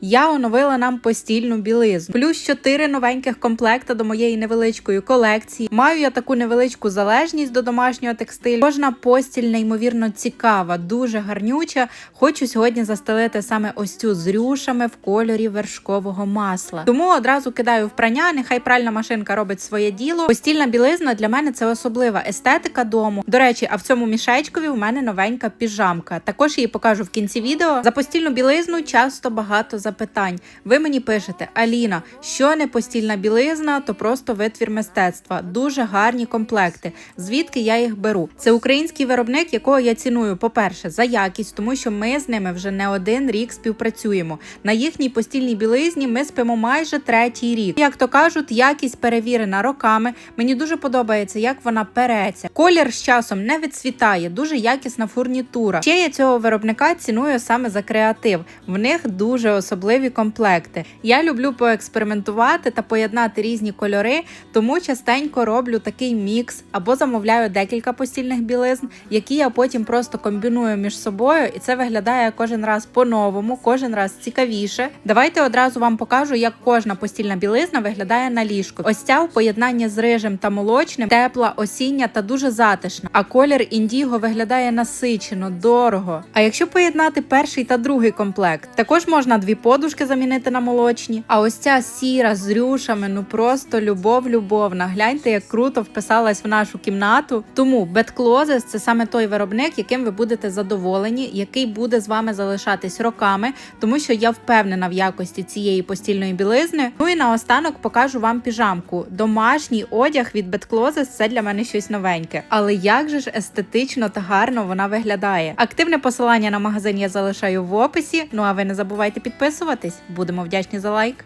Я оновила нам постільну білизну. Плюс 4 новеньких комплекта до моєї невеличкої колекції. Маю я таку невеличку залежність до домашнього текстилю. Кожна постіль неймовірно цікава, дуже гарнюча. Хочу сьогодні застелити саме ось цю з рюшами в кольорі вершкового масла. Тому одразу кидаю в прання. Нехай пральна машинка робить своє діло. Постільна білизна для мене це особлива естетика дому. До речі, а в цьому мішечкові у мене новенька піжамка. Також її покажу в кінці відео. За постільну білизну часто багато запитань. Ви мені пишете, Аліна, що не постільна білизна, то просто витвір мистецтва. Дуже гарні комплекти. Звідки я їх беру? Це український виробник, якого я ціную, по-перше, за якість, тому що ми з ними вже не один рік співпрацюємо. На їхній постільній білизні ми спимо майже третій рік. Як то кажуть, якість перевірена роками. Мені дуже подобається, як вона переться. Колір з часом не відцвітає, дуже якісна фурнітура. Ще я цього виробника ціную саме за креатив. В них дуже особливі комплекти. Я люблю поекспериментувати та поєднати різні кольори, тому частенько роблю такий мікс або замовляю декілька постільних білизн, які я потім просто комбіную між собою, і це виглядає кожен раз по-новому, кожен раз цікавіше. Давайте одразу вам покажу, як кожна постільна білизна виглядає на ліжку. Ось ця в поєднанні з рижем та молочним, тепла, осіння та дуже затишна. А колір індіго виглядає насичено, дорого. А якщо поєднати перший та другий комплект, також можна дві подушки замінити на молочні. А ось ця сіра з рюшами, ну просто любов, любовна. Гляньте, як круто вписалась в нашу кімнату. Тому Closes – це саме той виробник, яким ви будете задоволені, який буде з вами залишатись роками, тому що я впевнена в якості цієї постільної білизни. Ну і наостанок покажу вам піжамку. Домашній одяг від Bed Closes – це для мене щось новеньке. Але як же ж естетично та гарно вона виглядає? Активне посилання на магазин я залишаю в описі. Ну а ви не забувайте підписуватись. Будемо вдячні за лайк.